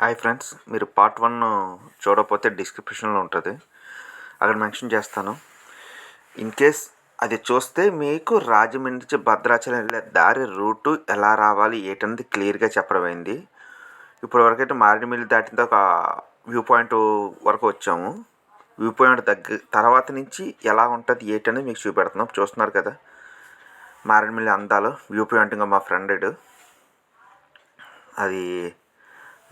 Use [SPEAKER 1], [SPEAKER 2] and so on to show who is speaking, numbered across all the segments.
[SPEAKER 1] Hi friends మీరు part one చూడకపోతే డిస్క్రిప్షన్లో ఉంటుంది. అక్కడ మెన్షన్ చేస్తాను. ఇన్ కేస్ అది చూస్తే మీకు రాజమండ్రి నుంచి భద్రాచలం వెళ్ళే దారి రూటు ఎలా రావాలి ఏంటన్నది క్లియర్గా చెప్పడం అయింది. ఇప్పుడు వరకైతే మారేడుమిల్లి దాటిన ఒక వ్యూ పాయింట్ వరకు వచ్చాము. వ్యూ పాయింట్ దగ్గర తర్వాత నుంచి ఎలా ఉంటుంది ఏంటనేది మీకు చూపెడుతున్నాం. చూస్తున్నారు కదా? మారేడుమిల్లి అందాలు వ్యూ పాయింట్ ఇంకా మా ఫ్రెండ్ అది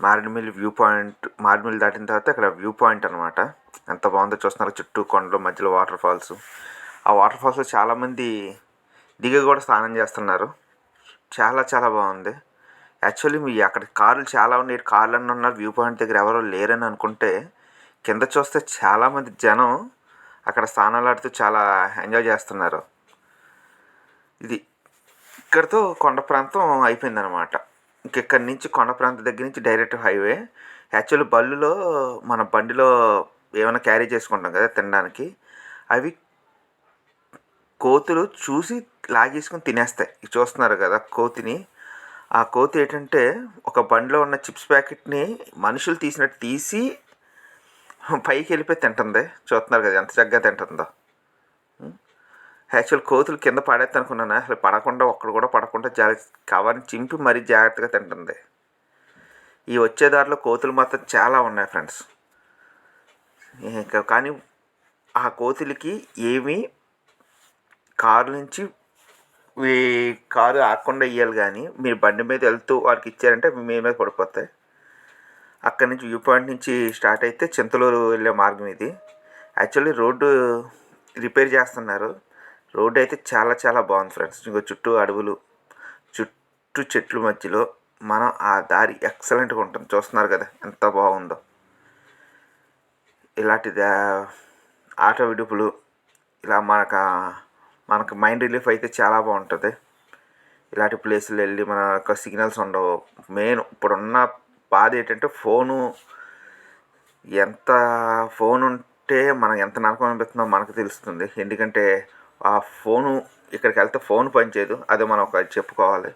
[SPEAKER 1] మారేడుమిల్లి వ్యూ పాయింట్ మారేడుమిల్లి దాటిన తర్వాత ఇక్కడ వ్యూ పాయింట్ అనమాట ఎంత బాగుందో చూస్తున్నారు చుట్టూ కొండలు మధ్యలో వాటర్ ఫాల్స్. ఆ వాటర్ ఫాల్స్లో చాలామంది దిగి కూడా స్నానం చేస్తున్నారు. చాలా చాలా బాగుంది. యాక్చువల్లీ మీ అక్కడ కార్లు చాలా ఉన్నాయి. కార్లు అన్నీ ఉన్నారు. వ్యూ పాయింట్ దగ్గర ఎవరో లేరని అనుకుంటే కింద చూస్తే చాలామంది జనం అక్కడ స్నానాలు ఆడుతూ చాలా ఎంజాయ్ చేస్తున్నారు. ఇది ఇక్కడితో కొండ ప్రాంతం అయిపోయిందనమాట ఇంకెక్కడి నుంచి కొండ ప్రాంతం దగ్గర నుంచి డైరెక్ట్ హైవే. యాక్చువల్లీ బళ్ళులో మన బండిలో ఏమైనా క్యారీ చేసుకుంటాం కదా తినడానికి. అవి కోతులు చూసి లాగేసుకొని తినేస్తాయి. చూస్తున్నారు కదా కోతిని. ఆ కోతి ఏంటంటే ఒక బండిలో ఉన్న చిప్స్ ప్యాకెట్ని మనుషులు తీసినట్టు తీసి పైకి వెళ్ళిపోయి తింటుంది. చూస్తున్నారు కదా ఎంత చక్కగా తింటుందో. యాక్చువల్ కోతులు కింద పడేది అనుకున్నాను అసలు పడకుండా ఒక్కడు కూడా పడకుండా జాగ్రత్త కవర్ని చింపి మరీ జాగ్రత్తగా తింటుంది. ఈ వచ్చే దారిలో కోతులు మాత్రం చాలా ఉన్నాయి ఫ్రెండ్స్ ఇంకా కానీ ఆ కోతులకి ఏమీ కారు నుంచి ఈ కారు ఆకుండా ఇవ్వాలి కానీ మీరు బండి మీద వెళ్తూ వారికి ఇచ్చారంటే మీ మీద పడిపోతాయి. అక్కడి నుంచి వ్యూ పాయింట్ నుంచి స్టార్ట్ అయితే చింతలూరు వెళ్ళే మార్గం ఇది. యాక్చువల్లీ రోడ్డు రిపేర్ చేస్తున్నారు. రోడ్డు అయితే చాలా చాలా బాగుంది ఫ్రెండ్స్. ఇంకో చుట్టూ అడవులు చుట్టూ చెట్ల మధ్యలో మనం ఆ దారి ఎక్సలెంట్గా ఉంటుంది. చూస్తున్నారు కదా ఎంత బాగుందో. ఇలాంటి దా- ఆట విడుపులు ఇలా మనకు మనకు మైండ్ రిలీఫ్ అయితే చాలా బాగుంటుంది. ఇలాంటి ప్లేసులు వెళ్ళి మన యొక్క సిగ్నల్స్ ఉండవు. మెయిన్ ఇప్పుడున్న బాధ ఏంటంటే ఫోను. ఎంత ఫోన్ ఉంటే మనం ఎంత నరకం అనిపిస్తుందో మనకు తెలుస్తుంది. ఎందుకంటే ఆ ఫోను ఇక్కడికి వెళ్తే ఫోన్ పనిచేయదు అది మనం ఒక చెప్పుకోవాలి.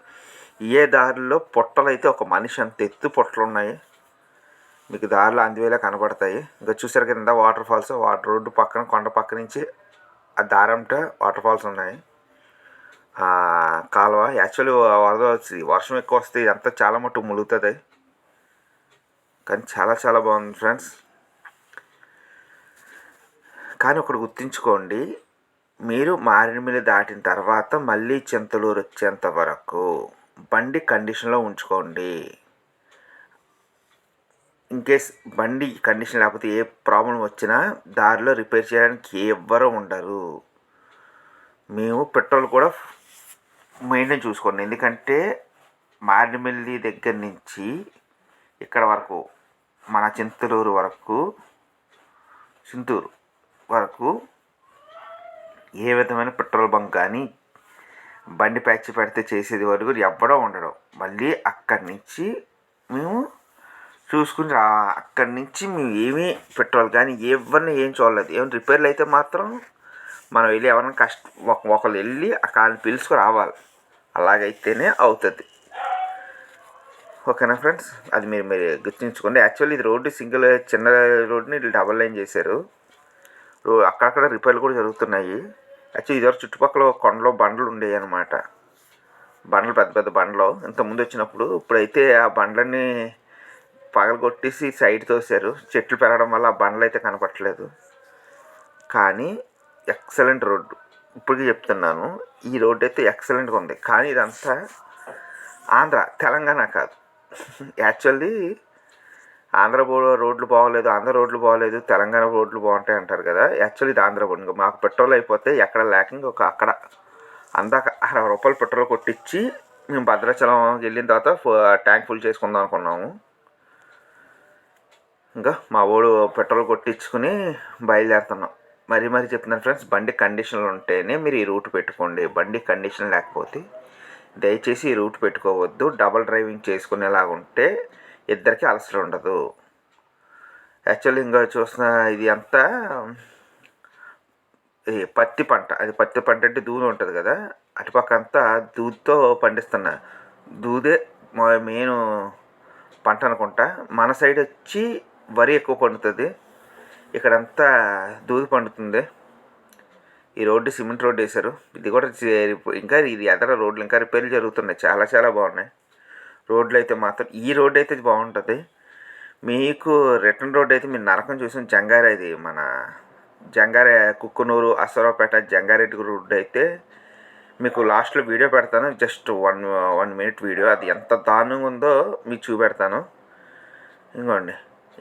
[SPEAKER 1] ఏ దారిలో పొట్టలు అయితే ఒక మనిషి అంత ఎత్తు పొట్టలు ఉన్నాయి. మీకు దారిలో అందువేలా కనబడతాయి. ఇంకా చూసారు కింద వాటర్ ఫాల్స్? వాటర్ రోడ్డు పక్కన కొండ పక్క నుంచి ఆ దారంట వాటర్ ఫాల్స్ ఉన్నాయి. కాలువ. యాక్చువల్లీ వరద వచ్చి వర్షం ఎక్కువ వస్తే ఇదంతా చాలా మటుకు ములుగుతుంది. కానీ చాలా చాలా బాగుంది ఫ్రెండ్స్. కానీ ఒకటి గుర్తుంచుకోండి. మీరు మారేడుమిల్లి దాటిన తర్వాత మళ్ళీ చింతలూరు వచ్చేంత వరకు బండి కండిషన్లో ఉంచుకోండి. ఇన్ కేస్ బండి కండిషన్ లేకపోతే ఏ ప్రాబ్లం వచ్చినా దారిలో రిపేర్ చేయడానికి ఎవ్వరూ ఉండరు. మేము పెట్రోల్ కూడా మెయింటైన్ చూసుకోండి. ఎందుకంటే మారేడుమిల్లి దగ్గర నుంచి ఇక్కడ వరకు మన చింతలూరు వరకు చింతూరు వరకు ఏ విధమైన పెట్రోల్ బంక్ కానీ బండి ప్యాచ్ పెడితే చేసేది వరకు ఎవ్వడో ఉండడం. మళ్ళీ అక్కడి నుంచి మేము చూసుకుని రా అక్కడి నుంచి మేము ఏమీ పెట్రోల్ కానీ ఎవరిని ఏం చూడలేదు. ఏమైనా రిపేర్లు అయితే మాత్రం మనం వెళ్ళి ఎవరైనా కష్ట ఒకళ్ళు వెళ్ళి ఆ కాళ్ళని పిలుచుకు రావాలి. అలాగైతేనే అవుతుంది. ఓకేనా ఫ్రెండ్స్? అది మీరు మీరు గుర్తుంచుకోండి. యాక్చువల్లీ ఇది రోడ్డు సింగిల్ చిన్న రోడ్డుని వీళ్ళు డబల్ లైన్ చేశారు. అక్కడక్కడ రిపేర్లు కూడా జరుగుతున్నాయి. యాక్చువల్లీ ఇదివరకు చుట్టుపక్కల కొండలో బండ్లు ఉండేవి అనమాట బండ్లు పెద్ద పెద్ద బండ్లు. ఇంతకుముందు వచ్చినప్పుడు ఇప్పుడైతే ఆ బండ్లన్నీ పగలగొట్టేసి సైడ్ తోసారు. చెట్లు పెరగడం వల్ల ఆ బండ్లు అయితే కనపట్లేదు కానీ ఎక్సలెంట్ రోడ్డు. ఇప్పటికీ చెప్తున్నాను ఈ రోడ్డు అయితే ఎక్సలెంట్గా ఉంది. కానీ ఇదంతా ఆంధ్ర తెలంగాణ కాదు. యాక్చువల్లీ ఆంధ్ర రోడ్లు బాగోలేదు ఆంధ్ర రోడ్లు బాగోలేదు తెలంగాణ రోడ్లు బాగుంటాయి అంటారు కదా. యాక్చువల్లీ ఇది ఆంధ్ర రోడ్ మాకు పెట్రోల్ అయిపోతే ఎక్కడ లేక ఒక అక్కడ. అందాక అరవై రూపాయలు పెట్రోల్ కొట్టించి మేము భద్రాచలం వెళ్ళిన తర్వాత ట్యాంక్ ఫుల్ చేసుకుందాం అనుకున్నాము. ఇంకా మా ఓడు పెట్రోల్ కొట్టించుకుని బయలుదేరుతున్నాం. మరీ మరీ చెప్తున్నాను ఫ్రెండ్స్ బండి కండిషన్లు ఉంటేనే మీరు ఈ రూట్ పెట్టుకోండి. బండి కండిషన్ లేకపోతే దయచేసి ఈ రూట్ పెట్టుకోవద్దు. డబల్ డ్రైవింగ్ చేసుకునేలాగా ఉంటే ఇద్దరికి అలసట ఉండదు. యాక్చువల్లీ ఇంకా చూసిన ఇది అంతా ఈ పత్తి పంట అది పత్తి పంట అంటే దూది ఉంటుంది కదా అటుపక్క అంతా దూదితో పండిస్తున్నా. దూదే మెయిన్ పంట అనుకుంటా. మన సైడ్ వచ్చి వరి ఎక్కువ పండుతుంది. ఇక్కడంతా దూది పండుతుంది. ఈ రోడ్డు సిమెంట్ రోడ్డు వేశారు. ఇది కూడా ఇంకా ఇది ఎదర రోడ్లు ఇంకా రిపేర్లు జరుగుతున్నాయి. చాలా చాలా బాగున్నాయి. రోడ్లు అయితే మాత్రం ఈ రోడ్డు అయితే బాగుంటుంది మీకు రిటర్న్ రోడ్ అయితే మీరు నరకం చూసిన జంగారే ఇది మన జంగారె కుక్కునూరు అసరావుపేట జంగారెడ్డి రోడ్డు అయితే మీకు లాస్ట్లో వీడియో పెడతాను. Just one one minute video. అది ఎంత దారుణంగా ఉందో మీకు చూపెడతాను. ఇంకోండి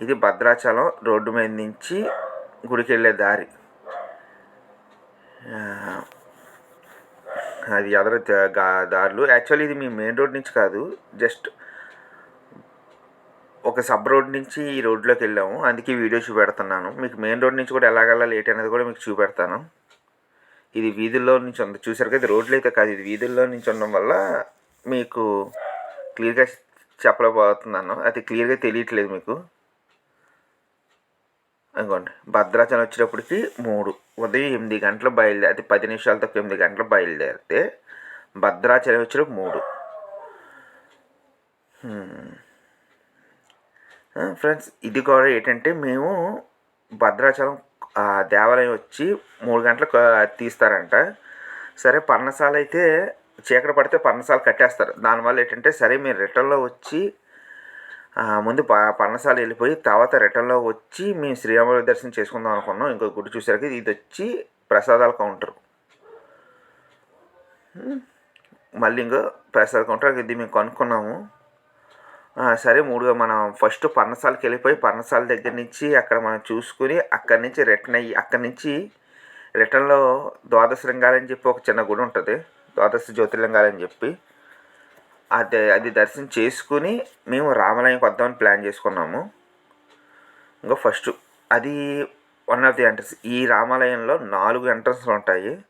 [SPEAKER 1] ఇది భద్రాచలం రోడ్డు మీద నుంచి గుడికి వెళ్ళే దారి అది అదర దారులు. యాక్చువల్లీ ఇది మీ మెయిన్ రోడ్ నుంచి కాదు. జస్ట్ ఒక సబ్ రోడ్ నుంచి ఈ రోడ్లోకి వెళ్ళాము. అందుకే వీడియో చూపెడుతున్నాను. మీకు మెయిన్ రోడ్ నుంచి కూడా ఎలాగలా లేట్ అనేది కూడా మీకు చూపెడతాను. ఇది వీధుల్లో నుంచి ఉంది. చూసారు కదా ఇది రోడ్లు అయితే కాదు. ఇది వీధుల్లో నుంచి ఉండడం వల్ల మీకు క్లియర్గా చెప్పలేకపోతున్నాను. అది క్లియర్గా తెలియట్లేదు మీకు. అనుకోండి భద్రాచలం వచ్చేటప్పటికి మూడు. ఉదయం ఎనిమిది గంటలు బయలుదేరి అది పది నిమిషాలతో ఎనిమిది గంటలు బయలుదేరితే భద్రాచలం వచ్చేటప్పుడు మూడు. ఫ్రెండ్స్ ఇది కూడా ఏంటంటే మేము భద్రాచలం దేవాలయం వచ్చి మూడు గంటలకు తీస్తారంట. సరే పర్ణశాల అయితే చీకటి పడితే పర్ణశాల కట్టేస్తారు. దానివల్ల ఏంటంటే సరే మీరు రిటర్న్లో వచ్చి ముందు ప పర్ణశాల వెళ్ళిపోయి తర్వాత రిటర్న్లో వచ్చి మేము శ్రీరాముల దర్శనం చేసుకుందాం అనుకున్నాం. ఇంకో గుడి చూసరికి ఇది వచ్చి ప్రసాదాల కౌంటర్ మళ్ళీ ఇంకో ప్రసాద కౌంటర్ ఇది మేము కనుక్కున్నాము. సరే మూడుగా మనం ఫస్ట్ పర్ణశాలకి వెళ్ళిపోయి పర్ణశాల దగ్గర నుంచి అక్కడ మనం చూసుకుని అక్కడి నుంచి రిటర్న్ అయ్యి అక్కడి నుంచి రిటర్న్లో ద్వాదశ లింగాలని చెప్పి ఒక చిన్న గుడి ఉంటుంది. ద్వాదశ జ్యోతిర్లింగాలని చెప్పి. అది అది దర్శనం చేసుకుని మేము రామాలయంకి వద్దామని ప్లాన్ చేసుకున్నాము. ఇంకా ఫస్ట్ అది వన్ ఆఫ్ ది ఎంట్రన్స్ ఈ రామాలయంలో నాలుగు ఎంట్రన్స్లు ఉంటాయి.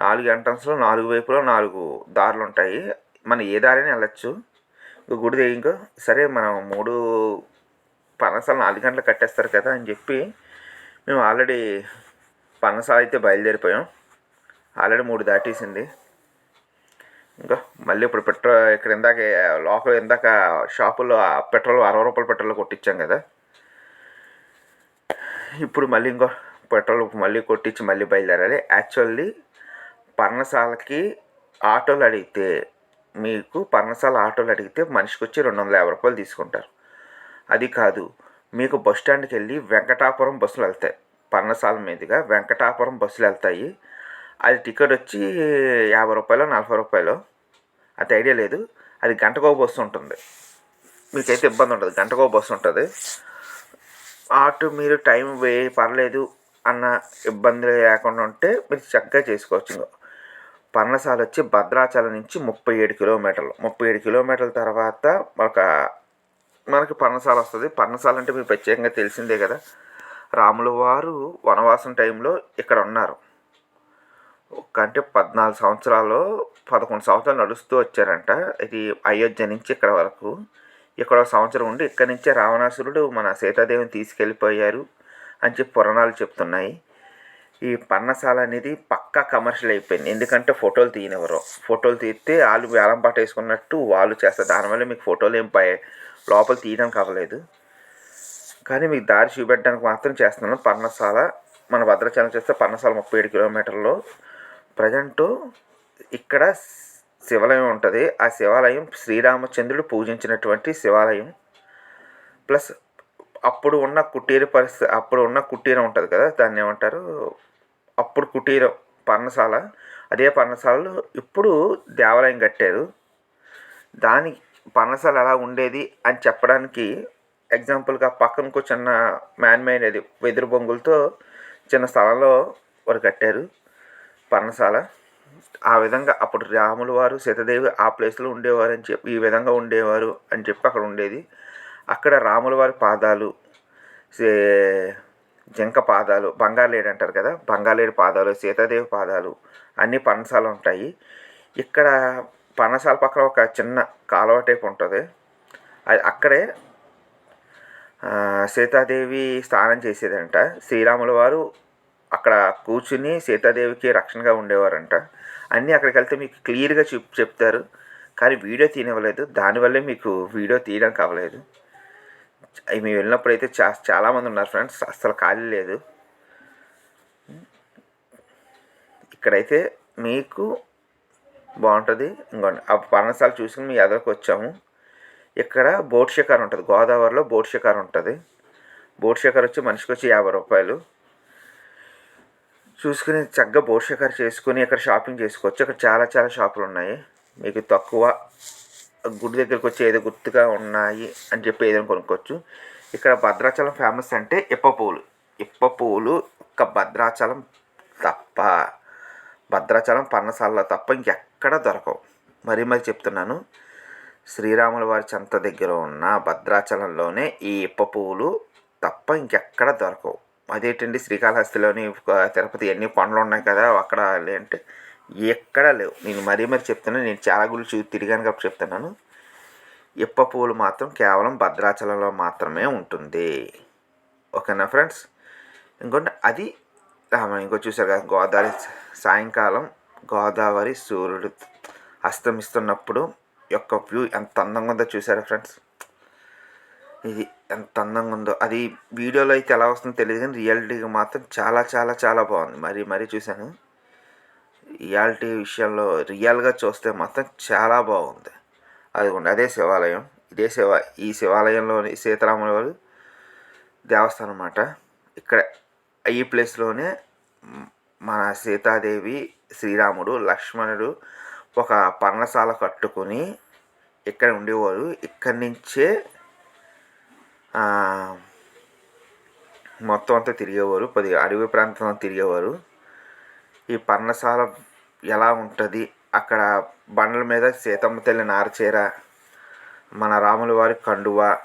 [SPEAKER 1] నాలుగు ఎంట్రన్స్లో నాలుగు వైపులో నాలుగు దారులు ఉంటాయి. మనం ఏ దారిని వెళ్ళచ్చు. ఇంకా గుడి దగ్గర ఇంకో సరే మనం మూడు పనసాలు నాలుగు గంటలు కట్టేస్తారు కదా అని చెప్పి మేము ఆల్రెడీ పనసాలు అయితే బయలుదేరిపోయాం. ఆల్రెడీ మూడు దాటేసింది. ఇంకా మళ్ళీ ఇప్పుడు పెట్రోల్ ఇక్కడ ఇందాక లోకల్ ఇందాక షాపుల్లో పెట్రోల్ అరవై రూపాయల పెట్రోల్ కొట్టించాం కదా. ఇప్పుడు మళ్ళీ ఇంకో పెట్రోల్ మళ్ళీ కొట్టించి మళ్ళీ బయలుదేరాలి. యాక్చువల్లీ పర్ణశాలకి ఆటోలు అడిగితే మీకు పర్ణశాల ఆటోలు అడిగితే మనిషికి వచ్చి రెండు వందల యాభై రూపాయలు తీసుకుంటారు. అది కాదు మీకు బస్ స్టాండ్కి వెళ్ళి వెంకటాపురం బస్సులు వెళ్తాయి. పర్ణశాల మీదుగా వెంకటాపురం బస్సులు వెళ్తాయి. అది టికెట్ వచ్చి యాభై రూపాయలు నలభై రూపాయలు. అది ఐడియా లేదు. అది గంటకో బస్సు ఉంటుంది. మీకైతే ఇబ్బంది ఉంటుంది గంటకో బస్సు ఉంటుంది. అటు మీరు టైం వే పర్లేదు అన్న ఇబ్బంది లేకుండా ఉంటే మీరు చక్కగా చేసుకోవచ్చు పర్ణశాల వచ్చి భద్రాచలం నుంచి ముప్పై ఏడు కిలోమీటర్లు. ముప్పై ఏడు కిలోమీటర్ల తర్వాత ఒక మనకి పర్ణశాల వస్తుంది. పర్ణశాల అంటే మీకు ప్రత్యేకంగా తెలిసిందే కదా. రాముల వారు వనవాసం టైంలో ఇక్కడ ఉన్నారు. ఒక అంటే పద్నాలుగు సంవత్సరాలు పదకొండు సంవత్సరాలు నడుస్తూ వచ్చారంట. ఇది అయోధ్య నుంచి ఇక్కడ వరకు. ఇక్కడ ఒక సంవత్సరం ఉండి ఇక్కడ నుంచే రావణాసురుడు మన సీతాదేవిని తీసుకెళ్ళిపోయారు అని చెప్పి పురాణాలు చెప్తున్నాయి. ఈ పర్ణశాల అనేది పక్కా కమర్షియల్ అయిపోయింది. ఎందుకంటే ఫోటోలు తీయనివ్వరు. ఫోటోలు తీస్తే వాళ్ళు వేలం పాట వేసుకున్నట్టు వాళ్ళు చేస్తారు. దానివల్ల మీకు ఫోటోలు ఏం పై లోపల తీయడానికి అవ్వలేదు కానీ మీకు దారి చూపెట్టడానికి మాత్రం చేస్తున్నాను. పర్ణశాల మన భద్రాచలం చేస్తే పర్ణశాల ముప్పై ఏడు కిలోమీటర్లో. ప్రజెంట్ ఇక్కడ శివాలయం ఉంటుంది. ఆ శివాలయం శ్రీరామచంద్రుడు పూజించినటువంటి శివాలయం. ప్లస్ అప్పుడు ఉన్న కుటీర పరిస్థితి అప్పుడు ఉన్న కుటీరం ఉంటుంది కదా దాన్ని ఏమంటారు? అప్పుడు కుటీరం పర్ణశాల. అదే పర్ణశాలలో ఇప్పుడు దేవాలయం కట్టారు. దాని పర్ణశాల ఎలా ఉండేది అని చెప్పడానికి ఎగ్జాంపుల్గా పక్కనకు చిన్న మ్యాన్ మేడ్ అది వెదురు బొంగులతో చిన్న స్థలంలో వారు కట్టారు. పర్ణశాల. ఆ విధంగా అప్పుడు రాములు వారు సీతాదేవి ఆ ప్లేస్లో ఉండేవారు అని చెప్పి ఈ విధంగా ఉండేవారు అని చెప్పి అక్కడ ఉండేది. అక్కడ రాముల వారి పాదాలు జింక పాదాలు బంగాలేడు అంటారు కదా బంగాలేడు పాదాలు సీతాదేవి పాదాలు అన్ని పనసాలు ఉంటాయి. ఇక్కడ పనసాల పక్కన ఒక చిన్న కాలువ టైప్ ఉంటుంది. అది అక్కడే సీతాదేవి స్నానం చేసేదంట. శ్రీరాముల వారు అక్కడ కూర్చుని సీతాదేవికి రక్షణగా ఉండేవారంట. అన్నీ అక్కడికి వెళ్తే మీకు క్లియర్గా చెప్ చెప్తారు. కానీ వీడియో తీనివ్వలేదు. దానివల్లే మీకు వీడియో తీయడానికి అవ్వలేదు మేము వెళ్ళినప్పుడు అయితే చా చాలామంది ఉన్నారు ఫ్రెండ్స్. అస్సలు ఖాళీ లేదు. ఇక్కడైతే మీకు బాగుంటుంది. ఇంకోండి. ఆ పర్ణశాల చూసుకుని మీ ఎదరికి వచ్చాము. ఇక్కడ బోట్ షికార్ ఉంటుంది. గోదావరిలో బోట్ షికార్ ఉంటుంది. బోట్ షికార్ వచ్చి మనిషికి వచ్చి యాభై రూపాయలు. చూసుకుని చక్కగా బోట్ షికార్ చేసుకుని అక్కడ షాపింగ్ చేసుకోవచ్చు. అక్కడ చాలా చాలా షాపులు ఉన్నాయి. మీకు తక్కువ గుడి దగ్గరికి వచ్చి ఏదో గుర్తుగా ఉన్నాయి అని చెప్పి ఏదైనా కొనుక్కోవచ్చు. ఇక్కడ భద్రాచలం ఫేమస్ అంటే ఇప్ప పువ్వులు ఇప్ప పువ్వులు ఒక్క భద్రాచలం తప్ప భద్రాచలం పర్ణశాలలో తప్ప ఇంకెక్కడ దొరకవు. మరీ మరి చెప్తున్నాను. శ్రీరాముల వారి చెంత దగ్గర ఉన్న భద్రాచలంలోనే ఈ ఇప్ప పువ్వులు తప్ప ఇంకెక్కడ దొరకవు. అదేంటండి? శ్రీకాళహస్తిలోని తిరుపతి ఎన్ని కొండలు ఉన్నాయి కదా అక్కడ అంటే ఎక్కడా లేవు. నేను మరీ మరి చెప్తున్నాను నేను చాలా గుళ్ళు చూ తిరిగాను కాబట్టి చెప్తున్నాను. ఇప్ప పువ్వులు మాత్రం కేవలం భద్రాచలంలో మాత్రమే ఉంటుంది. ఓకేనా ఫ్రెండ్స్? ఇంకోటి అది ఇంకో చూసారు కదా గోదావరి సాయంకాలం గోదావరి సూర్యుడు అస్తమిస్తున్నప్పుడు యొక్క వ్యూ ఎంత అందంగా ఉందో చూసారా ఫ్రెండ్స్? ఇది ఎంత అందంగా ఉందో. అది వీడియోలో అయితే ఎలా వస్తుందో తెలియదు కానీ రియాలిటీగా మాత్రం చాలా చాలా చాలా బాగుంది. మరి మరీ చూశాను. రియాలిటీ విషయంలో రియల్గా చూస్తే మాత్రం చాలా బాగుంది. అదిగోండి అదే శివాలయం. ఇదే శివ ఈ శివాలయంలోని సీతారాముల వారు దేవస్థానం అన్నమాట. ఇక్కడ ఈ ప్లేస్లోనే మన సీతాదేవి శ్రీరాముడు లక్ష్మణుడు ఒక పర్ణశాల కట్టుకుని ఇక్కడ ఉండేవారు. ఇక్కడి నుంచే మొత్తం అంతా తిరిగేవారు. పది అడవి ప్రాంతం తిరిగేవారు. ఈ పర్ణశాల ఎలా ఉంటుంది? అక్కడ బండల మీద సీతమ్మ తల్లి నారచీర మన రాముల వారి కండువ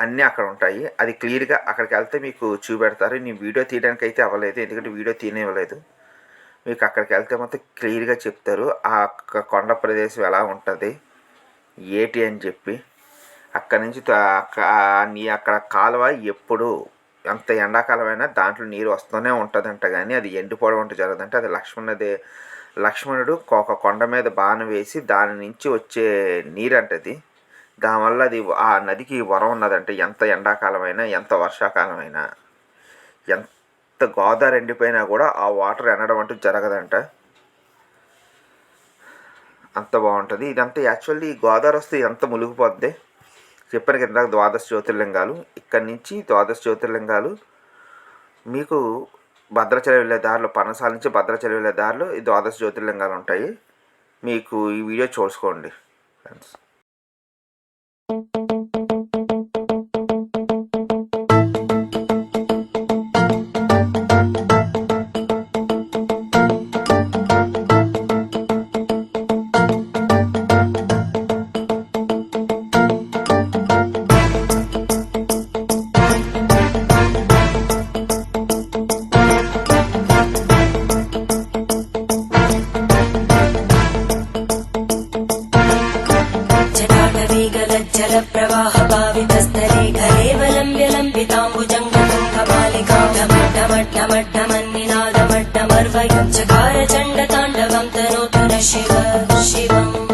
[SPEAKER 1] అన్నీ అక్కడ ఉంటాయి. అది క్లియర్గా అక్కడికి వెళ్తే మీకు చూపెడతారు. నేను వీడియో తీయడానికి అయితే అవ్వలేదు. ఎందుకంటే వీడియో తీయనివ్వలేదు. మీకు అక్కడికి వెళ్తే మొత్తం క్లియర్గా చెప్తారు. ఆ కొండ ప్రదేశం ఎలా ఉంటుంది? ఏటి అని చెప్పి. అక్కడి నుంచి నీ అక్కడ కాలువ ఎప్పుడు ఎంత ఎండాకాలమైనా దాంట్లో నీరు వస్తూనే ఉంటుందంట కానీ అది ఎండిపోవడం అంటే జరగదంటే. అది లక్ష్మణుదే లక్ష్మణుడు ఒక కొండ మీద బాణ వేసి దాని నుంచి వచ్చే నీరు దానివల్ల అది ఆ నదికి వరం ఉన్నదంటే. ఎంత ఎండాకాలమైనా ఎంత వర్షాకాలమైనా ఎంత గోదావరి ఎండిపోయినా కూడా ఆ వాటర్ ఎండడం అంటూ జరగదంట. అంత బాగుంటుంది. ఇదంతా యాక్చువల్లీ గోదావరి వస్తే ఎంత మునిగిపోద్ది? చెప్పాను కదా ఇందాక ద్వాదశ జ్యోతిర్లింగాలు. ఇక్కడి నుంచి ద్వాదశ జ్యోతిర్లింగాలు మీకు భద్రాచలం వెళ్ళే దారిలో పనసాల నుంచి భద్రాచలం వెళ్ళే దారిలో ఈ ద్వాదశ జ్యోతిర్లింగాలు ఉంటాయి. మీకు ఈ వీడియో చూసుకోండి ఫ్రెండ్స్
[SPEAKER 2] चकार चण्डताण्डवं तनोतु न शिव शिवम्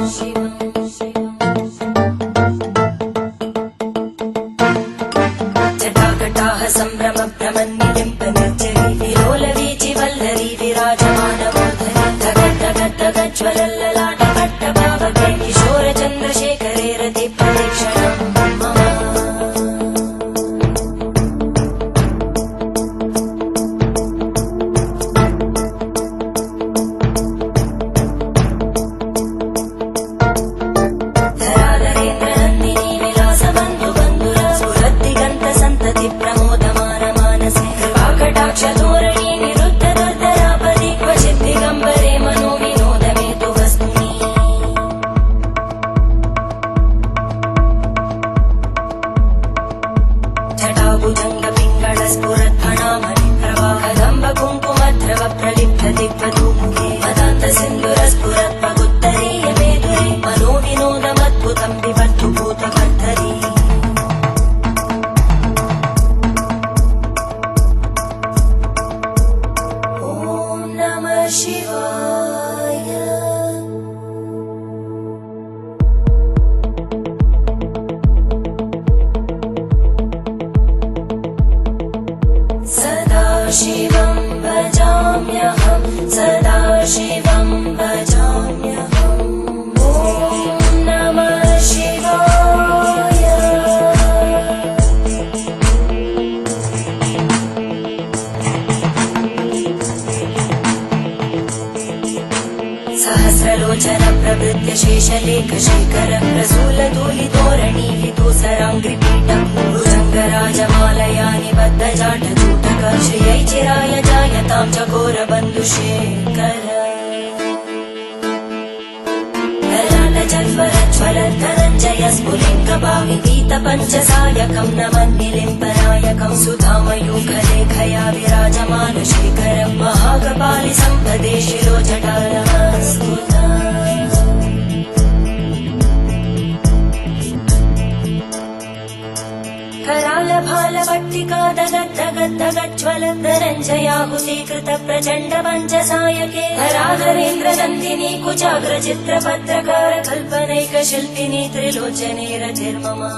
[SPEAKER 2] गोचर प्रभृत्य शेषलेखशेखर प्रसूलदूलितोरणी दूसरां कृपीठं गुरुजङ्गराजमालया निबद्धजाटचूटकश्रियै चिराय जायतां च घोरबन्धुशेखर स्फुलिङ्गभावितीत पञ्चसायकम् नमन्निलिम्पनायकम् सुधामयूखलेखया विराजमान शेखरम् महागपालि सम्पदे शिरोजटानमस्कुता लवक्तिका दगद्भगद्भगज्वलब्धरञ्जयाहुली प्रचण्ड पञ्चसायके हराहरेन्द्र नन्दिनी कुजाग्रचित्रपत्रकार कल्पनैकशिल्पिनी त्रिलोचने रचिर्ममा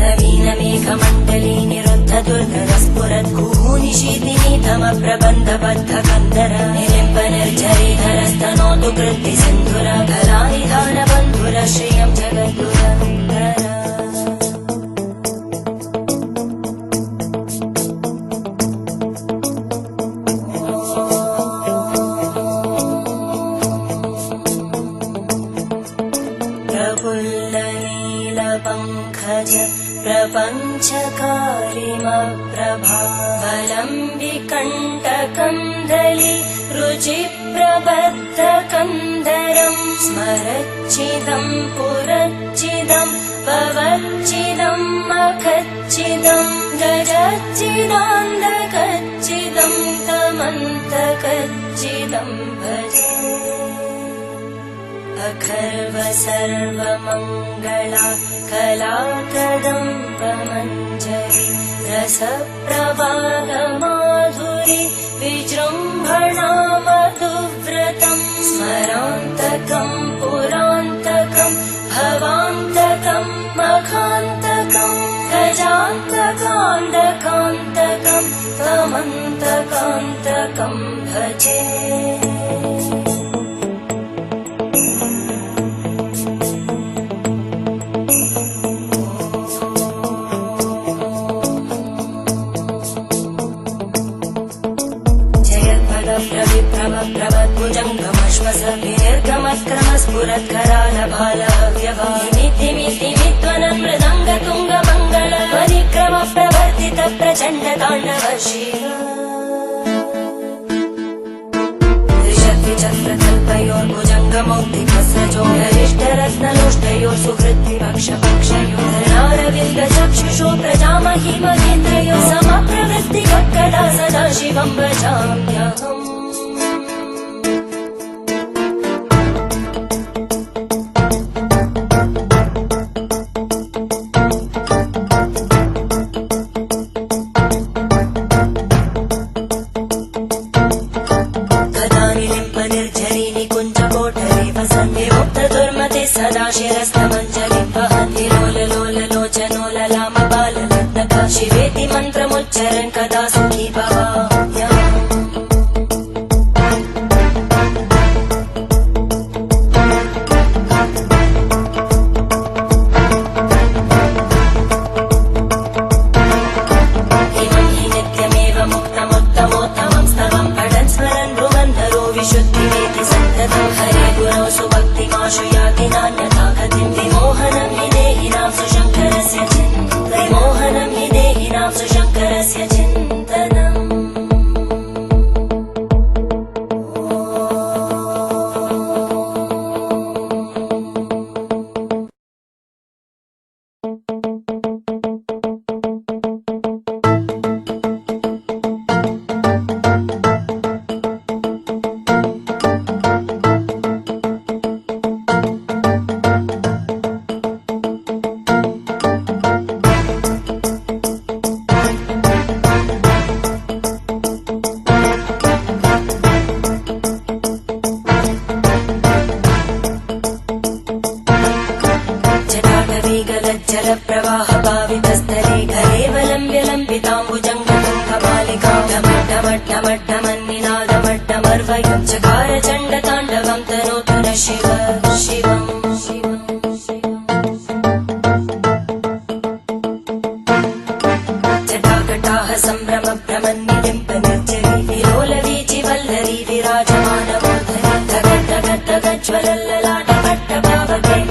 [SPEAKER 2] नवीनमेकमण्डली निरुद्ध दुर्गमस्फुरद्भूनिशीदिनि तम प्रबन्धबद्धकन्दरं निरम्पनर्झरे धरस्तनोतु कृत्ति सिन्धुर धरा निधानबन्धुर श्रियं जगन्तु चिदं गजिदान्तच्चिदं तमन्तकच्चिदं भज। अखर्व सर्वमङ्गला कलागदं पमञ्जरी रसप्रभागमाधुरि विजृम्भणावधुव्रतं स्मरान्तकं पुरान्तकं भवान्तकं मखान्तकम् जयत्पदप्रविप्रभप्रभुजङ्गम तमन्तकान्तकं भजे। स्फुरत्करालभाव्यमिति वि त्वन प्रदङ्गतुङ्ग प्रवर्तितप्रचण्डकाण्डवशी त्रिशति चन्द्रकल्पयोर्भुजङ्गमौक्तिकस्य चो हरिष्ठरत्ननुष्टयो सुहृत्तिपक्षपक्षयो धरारविन्द चक्षुषो प्रजाम हि मगेन्द्रयो समप्रवृत्तिभक्कदा सदा शिवम् भजाम्यहम् se.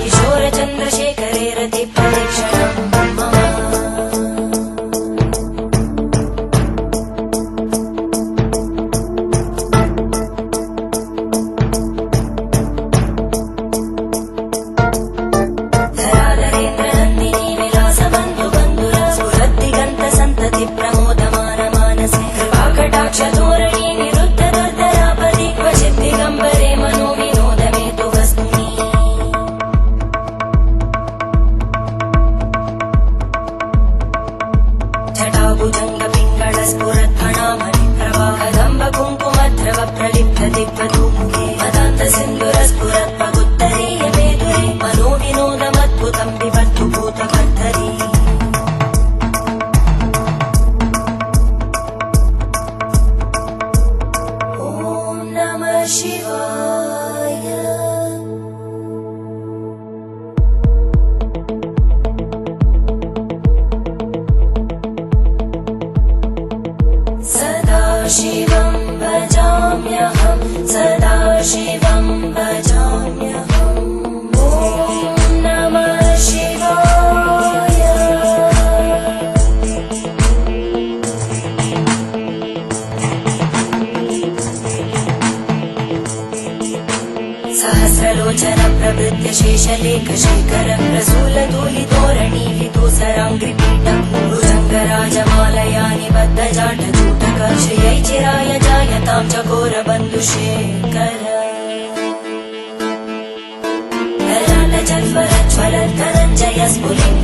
[SPEAKER 2] ಕಿಶೋರ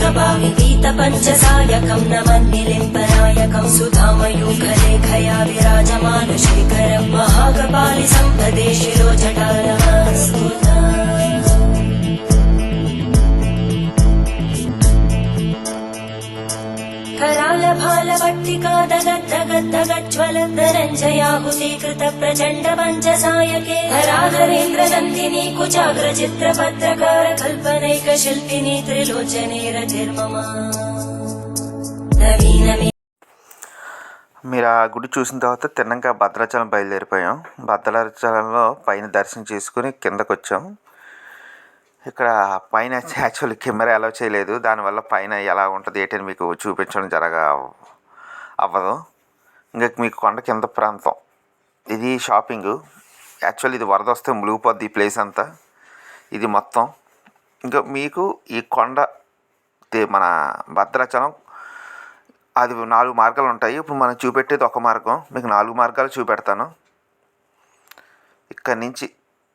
[SPEAKER 2] स्फुलिङ्गभावितीत पञ्चसायकं नमन्निलिम्पनायकं सुधामयूखलेखया विराजमान शेखरं महाकपालि सम्पदे शिरो जटानमस्कुता करालभालभट्टिका दगद्दगद्दगज्ज्वलद्धरञ्जयाहुतीकृत प्रचण्ड पञ्चसायके हराधरेन्द्रनन्दिनी कुचाग्रचित्रपत्रकार कल्पनैकशिल्पिनी त्रिलोचने रतिर्मम नवीनमे
[SPEAKER 1] మీరు ఆ గుడి చూసిన తర్వాత తిన్నాక భద్రాచలం బయలుదేరిపోయాం భద్రాచలంలో పైన దర్శనం చేసుకుని కిందకు వచ్చాం ఇక్కడ పైన యాక్చువల్లీ కెమెరా అలౌ చేయలేదు దానివల్ల పైన ఎలా ఉంటుంది ఏంటని మీకు చూపించడం జరగ అవ్వదు ఇంకా మీకు కొండ కింద ప్రాంతం? ఇది షాపింగ్. యాక్చువల్ ఇది వరద వస్తే మునిగిపోద్ది ఈ ప్లేస్ అంతా. ఇది మొత్తం. ఇంకా మీకు ఈ కొండ మన భద్రాచలం అది నాలుగు మార్గాలు ఉంటాయి. ఇప్పుడు మనం చూపెట్టేది ఒక మార్గం. మీకు నాలుగు మార్గాలు చూపెడతాను. ఇక్కడ నుంచి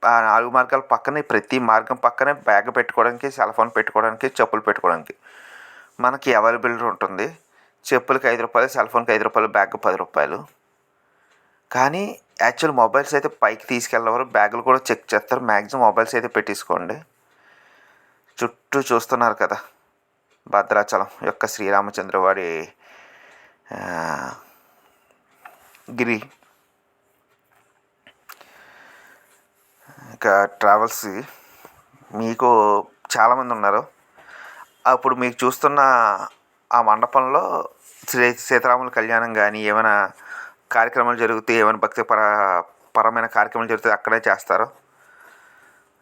[SPEAKER 1] ఆ నాలుగు మార్గాల పక్కనే ప్రతి మార్గం పక్కనే బ్యాగ్ పెట్టుకోవడానికి సెల్ ఫోన్ పెట్టుకోవడానికి చెప్పులు పెట్టుకోవడానికి మనకి అవైలబిలిటీ ఉంటుంది. చెప్పులకి ఐదు రూపాయలు సెల్ ఫోన్కి ఐదు రూపాయలు బ్యాగ్ పది రూపాయలు. కానీ యాక్చువల్ మొబైల్స్ అయితే పైకి తీసుకెళ్ళేవారు బ్యాగులు కూడా చెక్ చేస్తారు. మ్యాక్సిమం మొబైల్స్ అయితే పెట్టేసుకోండి. చుట్టూ చూస్తున్నారు కదా భద్రాచలం యొక్క శ్రీరామచంద్రవాడి గిరి. ఇంకా ట్రావెల్స్ మీకు చాలామంది ఉన్నారు. అప్పుడు మీకు చూస్తున్న ఆ మండపంలో శ్రీ సీతారాముల కళ్యాణం కానీ ఏమైనా కార్యక్రమాలు జరిగితే ఏమైనా భక్తి పర పరమైన కార్యక్రమాలు జరిగితే అక్కడే చేస్తారు?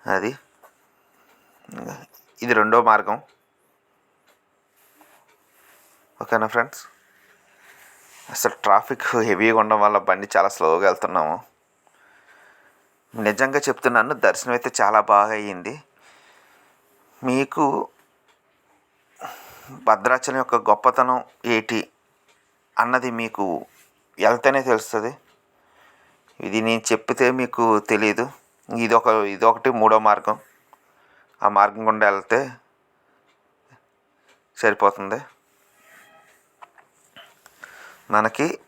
[SPEAKER 1] అది. ఇది రెండో మార్గం. ఓకేనా ఫ్రెండ్స్? అసలు ట్రాఫిక్ హెవీగా ఉండడం వల్ల బండి చాలా స్లోగా వెళ్తున్నాము. నిజంగా చెప్తున్నాను దర్శనం అయితే చాలా బాగా అయ్యింది. మీకు భద్రాచలం యొక్క గొప్పతనం ఏంటి అన్నది మీకు వెళ్తేనే తెలుస్తుంది. ఇది నేను చెప్పితే మీకు తెలియదు ఇది ఒక ఇది ఒకటి మూడో మార్గం. ఆ మార్గం గుండా వెళ్తే సరిపోతుంది. మనకి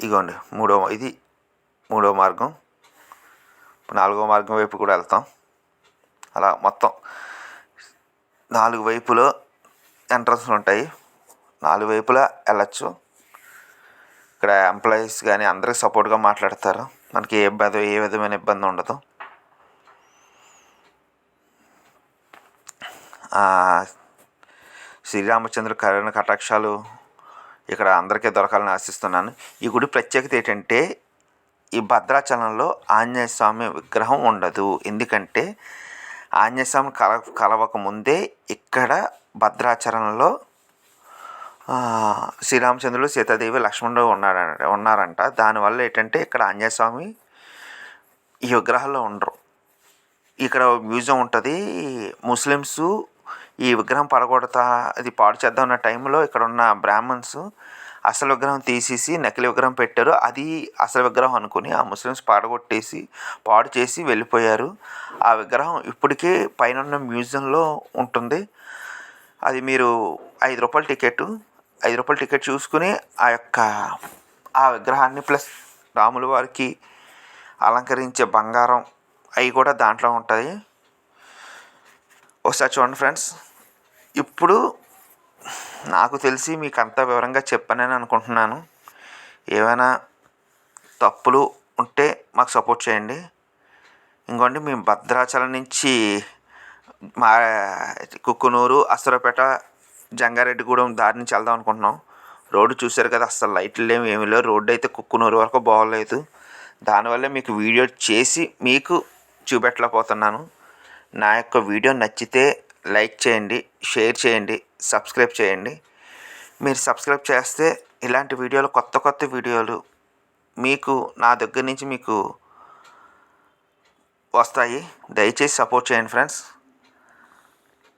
[SPEAKER 1] ఇగోండి మూడో ఇది మూడో మార్గం. నాలుగో మార్గం వైపు కూడా వెళ్తాం. అలా మొత్తం నాలుగు వైపులో ఎంట్రన్స్లు ఉంటాయి. నాలుగు వైపులా వెళ్ళచ్చు. ఇక్కడ ఎంప్లాయీస్ కానీ అందరికి సపోర్ట్గా మాట్లాడతారు. మనకి ఏ ఇబ్బంది ఏ విధమైన ఇబ్బంది ఉండదు. శ్రీరామచంద్ర కరుణ కటాక్షాలు ఇక్కడ అందరికీ దొరకాలని ఆశిస్తున్నాను. ఈ గుడి ప్రత్యేకత ఏంటంటే ఈ భద్రాచలంలో ఆంజనేయ స్వామి విగ్రహం ఉండదు. ఎందుకంటే ఆంజనేయ స్వామి కల కలవక ముందే ఇక్కడ భద్రాచలంలో శ్రీరామచంద్రుడు సీతాదేవి లక్ష్మణుడు ఉన్నారంట ఉన్నారంట. దానివల్ల ఏంటంటే ఇక్కడ ఆంజనేయస్వామి ఈ విగ్రహాల్లో ఉండరు. ఇక్కడ మ్యూజియం ఉంటుంది. ముస్లిమ్స్ ఈ విగ్రహం పడగొడతా అది పాడు చేద్దాం అన్న టైంలో ఇక్కడ ఉన్న బ్రాహ్మణ్స్ అసలు విగ్రహం తీసేసి నకిలీ విగ్రహం పెట్టారు. అది అసలు విగ్రహం అనుకుని ఆ ముస్లిమ్స్ పాడగొట్టేసి పాడు చేసి వెళ్ళిపోయారు. ఆ విగ్రహం ఇప్పటికే పైన ఉన్న మ్యూజియంలో ఉంటుంది. అది మీరు ఐదు రూపాయల టికెట్ ఐదు రూపాయల టికెట్ చూసుకుని ఆ యొక్క ఆ విగ్రహాన్ని ప్లస్ రాముల వారికి అలంకరించే బంగారం అవి కూడా దాంట్లో ఉంటుంది. ఒకసారి చూడండి ఫ్రెండ్స్. ఇప్పుడు నాకు తెలిసి మీకు అంత వివరంగా చెప్పానని అనుకుంటున్నాను. ఏమైనా తప్పులు ఉంటే మాకు సపోర్ట్ చేయండి. ఇంకోండి మేము భద్రాచలం నుంచి మా కుక్కునూరు అసరపేట జంగారెడ్డిగూడెం దారి నుంచి వెళ్దాం అనుకుంటున్నాం. రోడ్డు చూశారు కదా అసలు లైట్లు లేవు ఏమీ లేవు. రోడ్డు అయితే కుక్కునూరు వరకు బాగోలేదు. దానివల్ల మీకు వీడియో చేసి మీకు చూపెట్టలేకపోతున్నాను. నా యొక్క వీడియో నచ్చితే లైక్ చేయండి షేర్ చేయండి సబ్స్క్రైబ్ చేయండి. మీరు సబ్స్క్రైబ్ చేస్తే ఇలాంటి వీడియోలు కొత్త కొత్త వీడియోలు మీకు నా దగ్గర నుంచి మీకు వస్తాయి. దయచేసి సపోర్ట్ చేయండి friends.